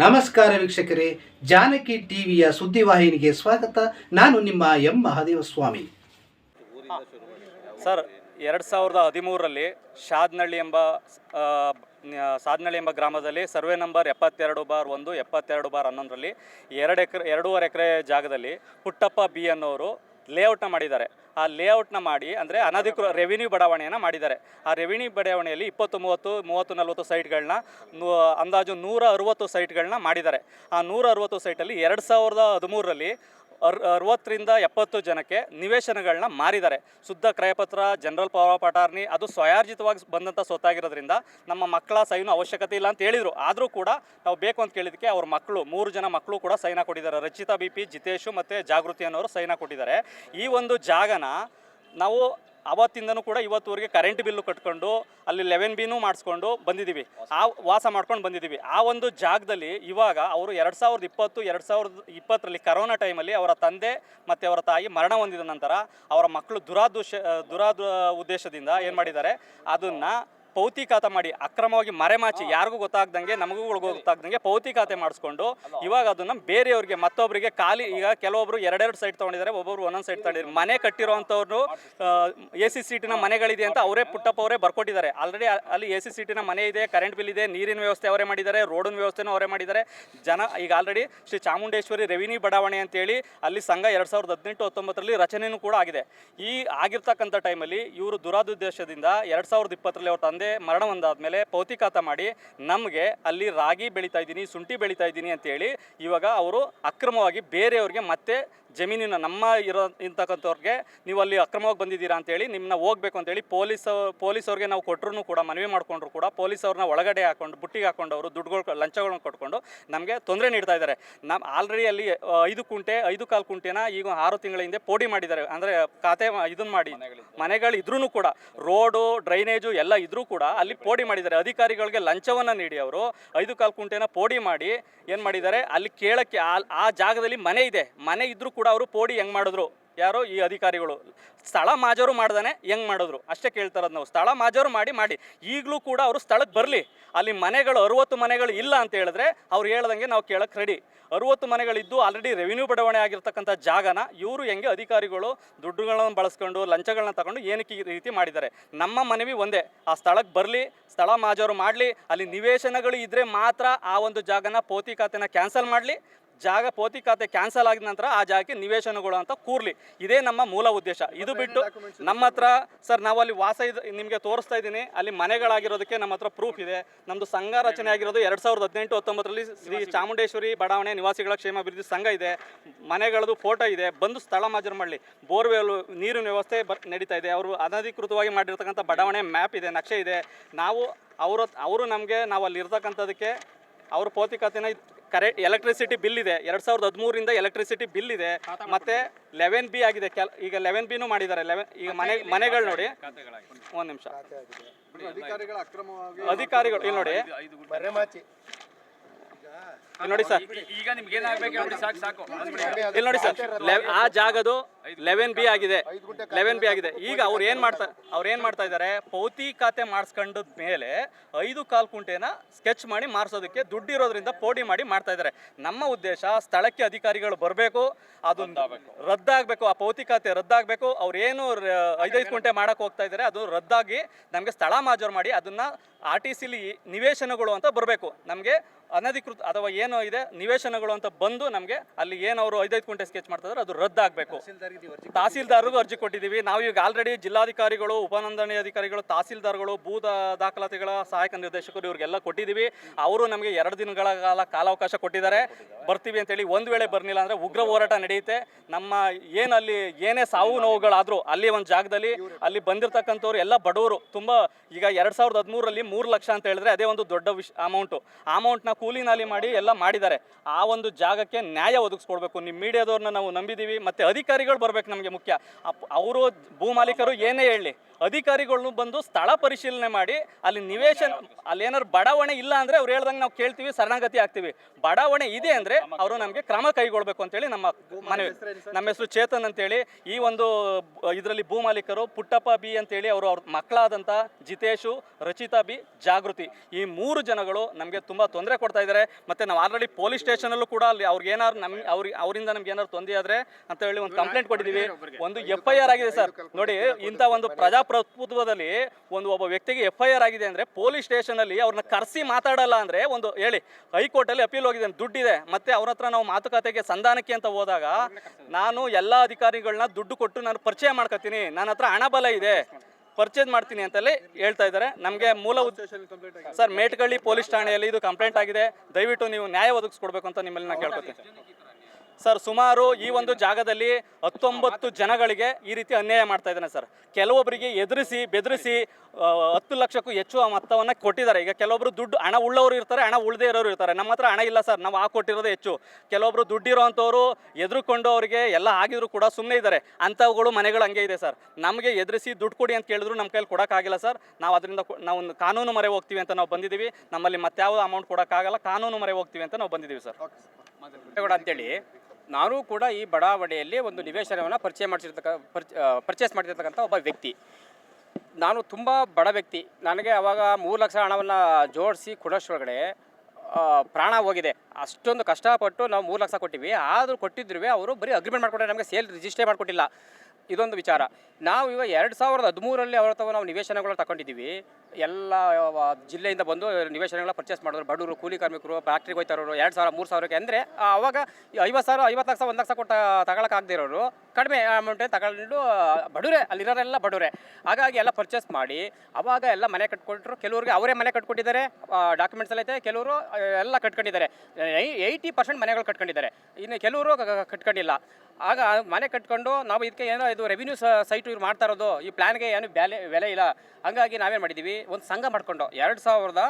ನಮಸ್ಕಾರ ವೀಕ್ಷಕರೇ, ಜಾನಕಿ ಟಿವಿಯ ಸುದ್ದಿವಾಹಿನಿಗೆ ಸ್ವಾಗತ. ನಾನು ನಿಮ್ಮ ಎಂ. ಮಹಾದೇವ ಸ್ವಾಮಿ ಸರ್, ಎರಡು ಸಾವಿರದ ಹದಿಮೂರರಲ್ಲಿ ಶಾದ್ನಳ್ಳಿ ಎಂಬ ಸಾದ್ನಳ್ಳಿ ಎಂಬ ಗ್ರಾಮದಲ್ಲಿ ಸರ್ವೆ ನಂಬರ್ ಎಪ್ಪತ್ತೆರಡು ಬಾರ್ ಒಂದು, ಎಪ್ಪತ್ತೆರಡು ಬಾರ್ ಹನ್ನೊಂದರಲ್ಲಿ ಎರಡು ಎಕರೆ, ಎರಡೂವರೆ ಎಕರೆ ಜಾಗದಲ್ಲಿ ಪುಟ್ಟಪ್ಪ ಬಿ ಅನ್ನೋರು ಲೇಔಟ್ನ ಮಾಡಿದ್ದಾರೆ. ಆ ಲೇಔಟ್ನ ಮಾಡಿ, ಅಂದರೆ ಅನಧಿಕೃತ ರೆವಿನ್ಯೂ ಬಡಾವಣೆಯನ್ನು ಮಾಡಿದ್ದಾರೆ. ಆ ರೆವಿನ್ಯೂ ಬಡಾವಣೆಯಲ್ಲಿ ಇಪ್ಪತ್ತು ಮೂವತ್ತು ಮೂವತ್ತು ನಲವತ್ತು ಸೈಟ್ಗಳನ್ನ ಅಂದಾಜು ನೂರ ಅರುವತ್ತು ಸೈಟ್ಗಳನ್ನ ಮಾಡಿದ್ದಾರೆ. ಆ ನೂರ ಅರುವತ್ತು ಸೈಟಲ್ಲಿ ಎರಡು ಸಾವಿರದ ಹದಿಮೂರರಲ್ಲಿ ಅರ್ ಅರವತ್ತರಿಂದ ಎಪ್ಪತ್ತು ಜನಕ್ಕೆ ನಿವೇಶನಗಳನ್ನ ಮಾರಿದ್ದಾರೆ. ಶುದ್ಧ ಕ್ರಯಪತ್ರ, ಜನರಲ್ ಪವರ್ ಪಟಾರ್ನಿ ಅದು ಸ್ವಯಾರ್ಜಿತವಾಗಿ ಬಂದಂಥ ಸೊತ್ತಾಗಿರೋದ್ರಿಂದ ನಮ್ಮ ಮಕ್ಕಳ ಸೈನು ಅವಶ್ಯಕತೆ ಇಲ್ಲ ಅಂತ ಹೇಳಿದರು. ಆದರೂ ಕೂಡ ನಾವು ಬೇಕು ಅಂತ ಕೇಳಿದಕ್ಕೆ ಅವ್ರ ಮಕ್ಕಳು, ಮೂರು ಜನ ಮಕ್ಕಳು ಕೂಡ ಸೈನ ಕೊಟ್ಟಿದ್ದಾರೆ. ರಚಿತಾ ಬಿ ಪಿ, ಜಿತೇಶು ಮತ್ತು ಜಾಗೃತಿ ಅನ್ನೋರು ಸೈನ ಕೊಟ್ಟಿದ್ದಾರೆ. ಈ ಒಂದು ಜಾಗನ ನಾವು ಅವತ್ತಿಂದನೂ ಕೂಡ ಇವತ್ತುವರೆಗೆ ಕರೆಂಟ್ ಬಿಲ್ಲು ಕಟ್ಕೊಂಡು ಅಲ್ಲಿ ಲೆವೆನ್ ಬಿನೂ ಮಾಡಿಸ್ಕೊಂಡು ಬಂದಿದ್ದೀವಿ. ಆ ವಾಸ ಮಾಡ್ಕೊಂಡು ಬಂದಿದ್ದೀವಿ. ಆ ಒಂದು ಜಾಗದಲ್ಲಿ ಇವಾಗ ಅವರು ಎರಡು ಸಾವಿರದ ಇಪ್ಪತ್ತು, ಎರಡು ಸಾವಿರದ ಇಪ್ಪತ್ತರಲ್ಲಿ ಕರೋನಾ ಟೈಮಲ್ಲಿ ಅವರ ತಂದೆ ಮತ್ತು ಅವರ ತಾಯಿ ಮರಣ ಹೊಂದಿದ ನಂತರ ಅವರ ಮಕ್ಕಳು ದುರಾದುಶ, ದುರಾದ ಉದ್ದೇಶದಿಂದ ಏನು ಮಾಡಿದ್ದಾರೆ? ಅದನ್ನು ಪೌತಿಕಾತ ಮಾಡಿ ಅಕ್ರಮವಾಗಿ ಮರೆಮಾಚಿ ಯಾರಿಗೂ ಗೊತ್ತಾಗ್ದಂಗೆ ನಮಗೂ ಗೊತ್ತಾಗ್ದಂಗೆ ಪೌತಿಕಾತೆ ಮಾಡಿಸ್ಕೊಂಡು ಇವಾಗ ಅದನ್ನ ಬೇರೆಯವ್ರಿಗೆ ಮತ್ತೊಬ್ಬರಿಗೆ ಖಾಲಿ ಈಗ ಕೆಲವೊಬ್ರು ಎರಡೆರಡು ಸೈಟ್ ತೊಗೊಂಡಿದ್ದಾರೆ ಒಬ್ಬೊಬ್ರು ಒಂದೊಂದು ಸೈಟ್ ತಗೊಂಡಿದ್ದಾರೆ. ಮನೆ ಕಟ್ಟಿರುವಂಥವ್ರು ಎ ಸಿ ಸೀಟಿನ ಮನೆಗಳಿದೆ ಅಂತ ಅವರೇ ಪುಟ್ಟಪ್ಪ ಅವರೇ ಬರ್ಕೊಟ್ಟಿದ್ದಾರೆ. ಆಲ್ರೆಡಿ ಅಲ್ಲಿ ಎ ಸಿ ಸೀಟಿನ ಮನೆ ಇದೆ ಕರೆಂಟ್ ಬಿಲ್ ಇದೆ ನೀರಿನ ವ್ಯವಸ್ಥೆ ಅವರೇ ಮಾಡಿದ್ದಾರೆ ರೋಡಿನ ವ್ಯವಸ್ಥೆನೂ ಅವರೇ ಮಾಡಿದ್ದಾರೆ. ಜನ ಈಗ ಆಲ್ರೆಡಿ ಶ್ರೀ ಚಾಮುಂಡೇಶ್ವರಿ ರೆವಿನ್ಯೂ ಬಡಾವಣೆ ಅಂತೇಳಿ ಅಲ್ಲಿ ಸಂಘ ಎರಡು ಸಾವಿರದ ಹದಿನೆಂಟು ಹತ್ತೊಂಬತ್ತರಲ್ಲಿ ರಚನೆಯೂ ಕೂಡ ಆಗಿದೆ. ಈ ಆಗಿರ್ತಕ್ಕಂಥ ಟೈಮಲ್ಲಿ ಇವರು ದುರಾದುದ್ದೇಶದಿಂದ ಎರಡು ಸಾವಿರದ ಇಪ್ಪತ್ತರಲ್ಲಿ ಅವ್ರ ತಂದೆ ಮರಣ ಹೊಂದಾದ್ಮೇಲೆ ಪೌತಿಕಾತ ಮಾಡಿ ನಮಗೆ ಅಲ್ಲಿ ರಾಗಿ ಬೆಳೀತಾ ಇದ್ದೀನಿ, ಶುಂಠಿ ಬೆಳೀತಾ ಇದ್ದೀನಿ ಅಂತೇಳಿ ಇವಾಗ ಅವರು ಅಕ್ರಮವಾಗಿ ಬೇರೆಯವ್ರಿಗೆ ಮತ್ತೆ ಜಮೀನಿನ ನಮ್ಮ ಇರೋ ಇಂತಕ್ಕಂಥವ್ರಿಗೆ ನೀವು ಅಲ್ಲಿ ಅಕ್ರಮವಾಗಿ ಬಂದಿದ್ದೀರಾ ಅಂತೇಳಿ ನಿಮ್ಮನ್ನ ಹೋಗ್ಬೇಕು ಅಂತೇಳಿ ಪೊಲೀಸ್ ಪೊಲೀಸವ್ರಿಗೆ ನಾವು ಕೊಟ್ಟರು ಕೂಡ ಮನವಿ ಮಾಡಿಕೊಂಡ್ರು ಕೂಡ ಪೊಲೀಸ್ ಅವ್ರನ್ನ ಒಳಗಡೆ ಹಾಕೊಂಡು ಬುಟ್ಟಿಗೆ ಹಾಕೊಂಡು ಅವರು ದುಡ್ಡುಗಳು ಲಂಚಗಳನ್ನು ಕೊಟ್ಕೊಂಡು ನಮಗೆ ತೊಂದರೆ ನೀಡ್ತಾ ಇದ್ದಾರೆ ನಮ್ಮ ಆಲ್ರೆಡಿ ಅಲ್ಲಿ ಐದು ಕುಂಟೆ ಐದು ಕಾಲು ಕುಂಟೆನ ಈಗ ಆರು ತಿಂಗಳ ಹಿಂದೆ ಪೋಡಿ ಮಾಡಿದ್ದಾರೆ. ಅಂದರೆ ಖಾತೆ ಇದನ್ನು ಮಾಡಿ. ಮನೆಗಳು ಇದ್ರೂ ಕೂಡ ರೋಡು ಡ್ರೈನೇಜು ಎಲ್ಲ ಇದ್ರೂ ಕೂಡ ಅಲ್ಲಿ ಪೋಡಿ ಮಾಡಿದ್ದಾರೆ. ಅಧಿಕಾರಿಗಳಿಗೆ ಲಂಚವನ್ನು ನೀಡಿ ಅವರು. ಐದು ಕಾಲು ಕುಂಟೆನ ಪೋಡಿ ಮಾಡಿ ಏನು ಮಾಡಿದ್ದಾರೆ ಅಲ್ಲಿ ಕೇಳೋಕ್ಕೆ ಆ- ಆ ಜಾಗದಲ್ಲಿ ಮನೆ ಇದೆ. ಮನೆ ಇದ್ರೂ ಕೂಡ ಅವರು ಪೋಡಿ ಹೆಂಗ್ ಮಾಡಿದ್ರು? ಯಾರೋ ಈ ಅಧಿಕಾರಿಗಳು. ಸ್ಥಳ ಮಾಜರು ಮಾಡ್ದಾನೆ, ಹೆಂಗ್ ಮಾಡಿದ್ರು? ಅಷ್ಟೇ ಕೇಳ್ತಾರದು ನಾವು. ಸ್ಥಳ ಮಾಜರು ಮಾಡಿ ಮಾಡಿ. ಈಗಲೂ ಕೂಡ ಅವರು ಸ್ಥಳಕ್ಕೆ ಬರಲಿ. ಅಲ್ಲಿ ಮನೆಗಳು, ಅರುವತ್ತು ಮನೆಗಳು ಇಲ್ಲ ಅಂತ ಹೇಳಿದ್ರೆ ಅವ್ರು ಹೇಳ್ದಂಗೆ ನಾವು ಕೇಳಕ್ಕೆ ರೆಡಿ ಅರುವತ್ತು ಮನೆಗಳಿದ್ದು ಆಲ್ರೆಡಿ ರೆವಿನ್ಯೂ ಬಡಾವಣೆ ಆಗಿರ್ತಕ್ಕಂಥ ಜಾಗನ ಇವರು ಹೆಂಗೆ ಅಧಿಕಾರಿಗಳು ದುಡ್ಡುಗಳನ್ನು ಬಳಸ್ಕೊಂಡು, ಲಂಚಗಳನ್ನ ತಗೊಂಡು ಏನಕ್ಕೆ ಈ ರೀತಿ ಮಾಡಿದ್ದಾರೆ? ನಮ್ಮ ಮನವಿ ಒಂದೇ. ಆ ಸ್ಥಳಕ್ಕೆ ಬರಲಿ, ಸ್ಥಳ ಮಾಜರು ಮಾಡಲಿ, ಅಲ್ಲಿ ನಿವೇಶನಗಳು ಇದ್ದರೆ ಮಾತ್ರ ಆ ಒಂದು ಜಾಗನ ಪೋತಿ ಖಾತೆನ ಕ್ಯಾನ್ಸಲ್ ಮಾಡಲಿ. ಜಾಗ ಪೋತಿ ಖಾತೆ ಕ್ಯಾನ್ಸಲ್ ಆಗಿದ ನಂತರ ಆ ಜಾಗಕ್ಕೆ ನಿವೇಶನಗಳು ಅಂತ ಕೂರ್ಲಿ. ಇದೇ ನಮ್ಮ ಮೂಲ ಉದ್ದೇಶ. ಇದು ಬಿಟ್ಟು ನಮ್ಮ ಹತ್ರ ಸರ್ ನಾವು ಅಲ್ಲಿ ವಾಸ ಇದು ನಿಮಗೆ ತೋರಿಸ್ತಾ ಇದ್ದೀನಿ. ಅಲ್ಲಿ ಮನೆಗಳಾಗಿರೋದಕ್ಕೆ ನಮ್ಮ ಹತ್ರ ಪ್ರೂಫ್ ಇದೆ. ನಮ್ಮದು ಸಂಘ ರಚನೆ ಆಗಿರೋದು ಎರಡು ಸಾವಿರದ ಹದಿನೆಂಟು ಹತ್ತೊಂಬತ್ತರಲ್ಲಿ ಶ್ರೀ ಚಾಮುಂಡೇಶ್ವರಿ ಬಡಾವಣೆ ನಿವಾಸಿಗಳ ಕ್ಷೇಮ ಅಭಿವೃದ್ಧಿ ಸಂಘ ಇದೆ. ಮನೆಗಳದು ಫೋಟೋ ಇದೆ. ಬಂದು ಸ್ಥಳ ಮಾಜರ್ ಮಾಡಲಿ. ಬೋರ್ವೆಲ್ ನೀರಿನ ವ್ಯವಸ್ಥೆ ಬ ನಡೀತಾ ಇದೆ. ಅವರು ಅನಧಿಕೃತವಾಗಿ ಮಾಡಿರ್ತಕ್ಕಂಥ ಬಡಾವಣೆ ಮ್ಯಾಪ್ ಇದೆ ನಕ್ಷೆ ಇದೆ. ನಾವು ಅವರು ಅವರು ನಮಗೆ ನಾವು ಅಲ್ಲಿ ಇರ್ತಕ್ಕಂಥದಕ್ಕೆ ಅವ್ರ ಪೌತಿಕತೆನ ಕರೆ ಎಲೆಕ್ಟ್ರಿಸಿಟಿ ಬಿಲ್ ಇದೆ. ಎರಡು ಸಾವಿರದ ಹದಿಮೂರಿಂದ ಎಲೆಕ್ಟ್ರಿಸಿಟಿ ಬಿಲ್ ಇದೆ. ಮತ್ತೆ ಲೆವೆನ್ ಬಿ ಆಗಿದೆ. ಕೆಲ್ ಈಗ ಲೆವೆನ್ ಬಿನೂ ಮಾಡಿದ್ದಾರೆ. ಲೆವೆನ್ ಈಗ ಮನೆ ಮನೆಗಳು ನೋಡಿ. ಒಂದು ನಿಮಿಷ. ಅಧಿಕಾರಿಗಳ ಅಕ್ರಮವಾಗಿ ಅಧಿಕಾರಿಗಳು ಇಲ್ಲಿ ನೋಡಿ. ಇಲ್ಲಿ ನೋಡಿ ಸರ್. ಈಗ ನಿಮ್ಗೆ ಏನಾಗ್ಬೇಕು ನೋಡಿ ಸಾಕು ಸಾಕು. ಇಲ್ಲಿ ನೋಡಿ ಸರ್. ಲೆ- ಆ ಜಾಗದು ಲೆವೆನ್ ಬಿ ಆಗಿದೆ. ಲೆವೆನ್ ಬಿ ಆಗಿದೆ. ಈಗ ಅವ್ರು ಏನ್ ಮಾಡ್ತಾ ಅವ್ರು ಏನ್ ಮಾಡ್ತಾ ಇದ್ದಾರೆ? ಪೌತಿ ಖಾತೆ ಮಾಡಿಸ್ಕೊಂಡ ಮೇಲೆ ಐದು ಕಾಲ್ ಕುಂಟೆನ ಸ್ಕೆಚ್ ಮಾಡಿ ಮಾರ್ಸೋದಕ್ಕೆ ದುಡ್ಡು ಇರೋದ್ರಿಂದ ಪೋಡಿ ಮಾಡಿ ಮಾಡ್ತಾ ಇದ್ದಾರೆ. ನಮ್ಮ ಉದ್ದೇಶ ಸ್ಥಳಕ್ಕೆ ಅಧಿಕಾರಿಗಳು ಬರಬೇಕು ಅದು ರದ್ದಾಗಬೇಕು. ಆ ಪೌತಿ ಖಾತೆ ರದ್ದಾಗಬೇಕು ಅವ್ರು ಏನು ಐದೈದು ಕುಂಟೆ ಮಾಡಕ್ ಹೋಗ್ತಾ ಇದ್ದಾರೆ ಅದು ರದ್ದಾಗಿ ನಮಗೆ ಸ್ಥಳ ಮಾಜೂರು ಮಾಡಿ ಅದನ್ನ ಆರ್ ಟಿ ಸಿಲಿ ನಿವೇಶನಗಳು ಅಂತ ಬರಬೇಕು. ನಮಗೆ ಅನಧಿಕೃತ ಅಥವಾ ಏನೋ ಇದೆ ನಿವೇಶನಗಳು ಅಂತ ಬಂದು ನಮಗೆ ಅಲ್ಲಿ ಏನು ಅವರು ಐದೈದು ಕುಂಟೆ ಸ್ಕೆಚ್ ಮಾಡ್ತಾ ಅದು ರದ್ದಾಗಬೇಕು. ತಹಸೀಲ್ದಾರ್ಗೂ ಅರ್ಜಿ ಕೊಟ್ಟಿದ್ದೀವಿ. ನಾವು ಈಗ ಆಲ್ರೆಡಿ ಜಿಲ್ಲಾಧಿಕಾರಿಗಳು ಉಪನೋಂದಣಿ ಅಧಿಕಾರಿಗಳು ತಹಸೀಲ್ದಾರ್ಗಳು ಭೂ ದಾಖಲಾತಿಗಳ ಸಹಾಯಕ ನಿರ್ದೇಶಕರು ಇವ್ರಿಗೆಲ್ಲ ಕೊಟ್ಟಿದ್ದೀವಿ. ಅವರು ನಮಗೆ ಎರಡು ದಿನಗಳ ಕಾಲ ಕಾಲಾವಕಾಶ ಕೊಟ್ಟಿದ್ದಾರೆ. ಬರ್ತೀವಿ ಅಂತೇಳಿ ಒಂದು ವೇಳೆ ಬರಲಿಲ್ಲ ಅಂದರೆ ಉಗ್ರ ಹೋರಾಟ ನಡೆಯುತ್ತೆ. ನಮ್ಮ ಏನಲ್ಲಿ ಏನೇ ಸಾವು ನೋವುಗಳಾದರೂ ಅಲ್ಲಿ ಒಂದು ಜಾಗದಲ್ಲಿ ಅಲ್ಲಿ ಬಂದಿರತಕ್ಕಂಥವ್ರು ಎಲ್ಲ ಬಡವರು ತುಂಬ ಈಗ ಎರಡು ಸಾವಿರದ ಹದಿಮೂರರಲ್ಲಿ ಮೂರು ಲಕ್ಷ ಅಂತ ಹೇಳಿದ್ರೆ ಅದೇ ಒಂದು ದೊಡ್ಡ ವಿಷ ಅಮೌಂಟು ಆ ಅಮೌಂಟ್ನ ಕೂಲಿ ನಾಲಿ ಮಾಡಿ ಎಲ್ಲ ಮಾಡಿದ್ದಾರೆ. ಆ ಒಂದು ಜಾಗಕ್ಕೆ ನ್ಯಾಯ ಒದಗಿಸ್ಕೊಡ್ಬೇಕು. ನಿಮ್ಮ ಮೀಡಿಯಾದವ್ರನ್ನ ನಾವು ನಂಬಿದ್ದೀವಿ. ಮತ್ತು ಅಧಿಕಾರಿಗಳು ಬರ್ಬೇಕು ನಮಗೆ ಮುಖ್ಯ. ಅವರು ಭೂ ಮಾಲೀಕರು ಏನೇ ಹೇಳಿ ಅಧಿಕಾರಿಗಳನ್ನು ಬಂದು ಸ್ಥಳ ಪರಿಶೀಲನೆ ಮಾಡಿ, ಅಲ್ಲಿ ನಿವೇಶನ ಅಲ್ಲಿ ಏನಾದ್ರು ಬಡಾವಣೆ ಇಲ್ಲ ಅಂದರೆ ಅವ್ರು ಹೇಳ್ದಂಗೆ ನಾವು ಕೇಳ್ತೀವಿ, ಶರಣಾಗತಿ ಆಗ್ತೀವಿ. ಬಡಾವಣೆ ಇದೆ ಅಂದರೆ ಅವರು ನಮಗೆ ಕ್ರಮ ಕೈಗೊಳ್ಬೇಕು ಅಂತೇಳಿ ನಮ್ಮ ಮನವಿ, ನಮ್ಮ ಹೆಸರು ಚೇತನ್ ಅಂತೇಳಿ, ಈ ಒಂದು ಇದರಲ್ಲಿ ಭೂ ಮಾಲೀಕರು, ಪುಟ್ಟಪ್ಪ ಬಿ ಅಂತೇಳಿ ಅವರು ಅವ್ರ ಮಕ್ಕಳಾದಂಥ ಜಿತೇಶು, ರಚಿತಾ ಬಿ, ಜಾಗೃತಿ. ಈ ಮೂರು ಜನಗಳು ನಮಗೆ ತುಂಬ ತೊಂದರೆ ಕೊಡ್ತಾ ಇದ್ದಾರೆ ಮತ್ತು ನಾವು ಆಲ್ರೆಡಿ ಪೊಲೀಸ್ ಸ್ಟೇಷನಲ್ಲೂ ಕೂಡ ಅಲ್ಲಿ ಅವ್ರಿಗೆ ಏನಾದ್ರು ನಮ್ ಅವ್ರಿಗೆ ಅವರಿಂದ ನಮ್ಗೆ ಏನಾದ್ರು ತೊಂದರೆ ಆದ್ರೆ ಅಂತ ಹೇಳಿ ಒಂದು ಕಂಪ್ಲೇಂಟ್ ಕೊಟ್ಟಿದ್ದೀವಿ. ಒಂದು ಎಫ್ ಐ ಆರ್ ಆಗಿದೆ ಸರ್. ನೋಡಿ ಇಂಥ ಒಂದು ಪ್ರಜಾಪ್ರಭುತ್ವದಲ್ಲಿ ಒಂದು ಒಬ್ಬ ವ್ಯಕ್ತಿಗೆ ಎಫ್ ಐ ಆರ್ ಆಗಿದೆ ಅಂದ್ರೆ ಪೊಲೀಸ್ ಸ್ಟೇಷನಲ್ಲಿ ಅವ್ರನ್ನ ಕರೆಸಿ ಮಾತಾಡಲ್ಲ ಅಂದ್ರೆ ಒಂದು ಹೇಳಿ ಹೈಕೋರ್ಟ್ ಅಲ್ಲಿ ಅಪೀಲ್ ಹೋಗಿದೆ ದುಡ್ಡಿದೆ. ಮತ್ತೆ ಅವ್ರ ಹತ್ರ ನಾವು ಮಾತುಕತೆಗೆ ಸಂಧಾನಕ್ಕೆ ಅಂತ ಹೋದಾಗ ನಾನು ಎಲ್ಲ ಅಧಿಕಾರಿಗಳನ್ನ ದುಡ್ಡು ಕೊಟ್ಟು ನಾನು ಪರಿಚಯ ಮಾಡ್ಕೊತೀನಿ. ನನ್ನ ಹತ್ರ ಹಣ ಬಲ ಇದೆ. ಪರ್ಚೇಸ್ ಮಾಡ್ತೀನಿ ಅಂತಲೇ ಹೇಳ್ತಾ ಇದ್ದಾರೆ. ನಮಗೆ ಮೂಲ ಉದ್ದೇಶ ಸರ್ ಮೇಟ್ಗಳ್ಳಿ ಪೊಲೀಸ್ ಠಾಣೆಯಲ್ಲಿ ಇದು ಕಂಪ್ಲೇಂಟ್ ಆಗಿದೆ. ದಯವಿಟ್ಟು ನೀವು ನ್ಯಾಯ ಒದಗಿಸ್ಕೊಡ್ಬೇಕು ಅಂತ ನಿಮ್ಮಲ್ಲಿ ನಾನು ಕೇಳ್ಕೊತೀನಿ. ಸರ್, ಸುಮಾರು ಈ ಒಂದು ಜಾಗದಲ್ಲಿ ಹತ್ತೊಂಬತ್ತು ಜನಗಳಿಗೆ ಈ ರೀತಿ ಅನ್ಯಾಯ ಮಾಡ್ತಾ ಇದ್ದಾನೆ ಸರ್. ಕೆಲವೊಬ್ಬರಿಗೆ ಎದುರಿಸಿ, ಬೆದರಿಸಿ ಹತ್ತು ಲಕ್ಷಕ್ಕೂ ಹೆಚ್ಚು ಮೊತ್ತವನ್ನು ಕೊಟ್ಟಿದ್ದಾರೆ. ಈಗ ಕೆಲವೊಬ್ರು ದುಡ್ಡು ಹಣ ಉಳ್ಳವರು ಇರ್ತಾರೆ, ಹಣ ಉಳದೇ ಇರೋರು ಇರ್ತಾರೆ. ನಮ್ಮ ಹತ್ರ ಹಣ ಇಲ್ಲ ಸರ್, ನಾವು ಆ ಕೊಟ್ಟಿರೋದೇ ಹೆಚ್ಚು. ಕೆಲವೊಬ್ರು ದುಡ್ಡಿರೋವಂಥವ್ರು ಎದುರುಕೊಂಡವರಿಗೆ ಎಲ್ಲ ಆಗಿದ್ರು ಕೂಡ ಸುಮ್ಮನೆ ಇದ್ದಾರೆ. ಅಂಥವುಗಳು ಮನೆಗಳು ಹಂಗೆ ಇದೆ ಸರ್. ನಮಗೆ ಎದುರಿಸಿ ದುಡ್ಡು ಕೊಡಿ ಅಂತ ಕೇಳಿದ್ರು ನಮ್ಮ ಕೈಲಿ ಕೊಡೋಕ್ಕಾಗಿಲ್ಲ ಸರ್. ನಾವು ಅದರಿಂದ ನಾವು ಒಂದು ಕಾನೂನು ಮರೆ ಹೋಗ್ತೀವಿ ಅಂತ ನಾವು ಬಂದಿದ್ದೀವಿ. ನಮ್ಮಲ್ಲಿ ಮತ್ತಾವ ಅಮೌಂಟ್ ಕೊಡೋಕ್ಕಾಗಲ್ಲ ಕಾನೂನು ಮರೆ ಹೋಗ್ತೀವಿ ಅಂತ ನಾವು ಬಂದಿದ್ದೀವಿ ಸರ್. ಅಂತೇಳಿ ನಾನು ಕೂಡ ಈ ಬಡಾವಣೆಯಲ್ಲಿ ಒಂದು ನಿವೇಶನವನ್ನು ಪರಿಚಯ ಮಾಡಿಸಿರ್ತಕ್ಕ ಪರ್ಚೇಸ್ ಮಾಡಿರ್ತಕ್ಕಂಥ ಒಬ್ಬ ವ್ಯಕ್ತಿ. ನಾನು ತುಂಬ ಬಡ ವ್ಯಕ್ತಿ. ನನಗೆ ಅವಾಗ ಮೂರು ಲಕ್ಷ ಹಣವನ್ನು ಜೋಡಿಸಿ ಕೊಡೋಷ್ಟೊಳಗಡೆ ಪ್ರಾಣ ಹೋಗಿದೆ. ಅಷ್ಟೊಂದು ಕಷ್ಟಪಟ್ಟು ನಾವು ಮೂರು ಲಕ್ಷ ಕೊಟ್ಟಿವಿ. ಆದರೂ ಕೊಟ್ಟಿದ್ರು ಅವರು ಬರೀ ಅಗ್ರಿಮೆಂಟ್ ಮಾಡಿಕೊಟ್ರೆ ನಮಗೆ ಸೇಲ್ ರಿಜಿಸ್ಟ್ರೇ ಮಾಡಿಕೊಟ್ಟಿಲ್ಲ. ಇದೊಂದು ವಿಚಾರ. ನಾವು ಇವಾಗ ಎರಡು ಸಾವಿರದ ಹದಿಮೂರಲ್ಲಿ ಅವರ ನಾವು ನಿವೇಶನಗಳು ತಗೊಂಡಿದ್ದೀವಿ ಎಲ್ಲ ಜಿಲ್ಲೆಯಿಂದ ಬಂದು ನಿವೇಶನಗಳ ಪರ್ಚೇಸ್ ಮಾಡಿದ್ರು. ಬಡವರು, ಕೂಲಿ ಕಾರ್ಮಿಕರು ಫ್ಯಾಕ್ಟ್ರಿಗೆ ಹೋಯ್ತಾರೋರು ಎರಡು ಸಾವಿರ, ಮೂರು ಸಾವಿರಕ್ಕೆ ಅಂದರೆ ಅವಾಗ ಐವತ್ತು ಸಾವಿರ, ಐವತ್ತು ಲಕ್ಷ, ಒಂದು ಲಕ್ಷ ಕೊಟ್ಟ ತಗೊಳಕ್ಕಾಗದೇ ಇರೋರು ಕಡಿಮೆ ಅಮೌಂಟೇ ತಗೊಂಡು, ಬಡವರೇ, ಅಲ್ಲಿರೋರೆಲ್ಲ ಬಡವರೇ. ಹಾಗಾಗಿ ಎಲ್ಲ ಪರ್ಚೇಸ್ ಮಾಡಿ, ಅವಾಗ ಎಲ್ಲ ಮನೆ ಕಟ್ಕೊಟ್ರು ಕೆಲವ್ರಿಗೆ ಅವರೇ ಮನೆ ಕಟ್ಕೊಟ್ಟಿದ್ದಾರೆ ಡಾಕ್ಯುಮೆಂಟ್ಸ್ ಐತೆ. ಕೆಲವರು ಎಲ್ಲ ಕಟ್ಕೊಂಡಿದ್ದಾರೆ. ಏಯ್ಟಿ ಪರ್ಸೆಂಟ್ ಮನೆಗಳು ಕಟ್ಕೊಂಡಿದ್ದಾರೆ. ಇನ್ನು ಕೆಲವರು ಕಟ್ಕೊಂಡಿಲ್ಲ. ಆಗ ಮನೆ ಕಟ್ಕೊಂಡು, ನಾವು ಇದಕ್ಕೆ ಏನೋ ಇದು ರೆವಿನ್ಯೂ ಸೈಟು ಇವ್ರು ಮಾಡ್ತಾ ಇರೋದು, ಈ ಪ್ಲ್ಯಾನ್ಗೆ ಏನು ಬೆಲೆ ಬೆಲೆ ಇಲ್ಲ. ಹಂಗಾಗಿ ನಾವೇನು ಮಾಡಿದ್ದೀವಿ ಒಂದು ಸಂಘ ಮಾಡಿಕೊಂಡು, ಎರಡು ಸಾವಿರದ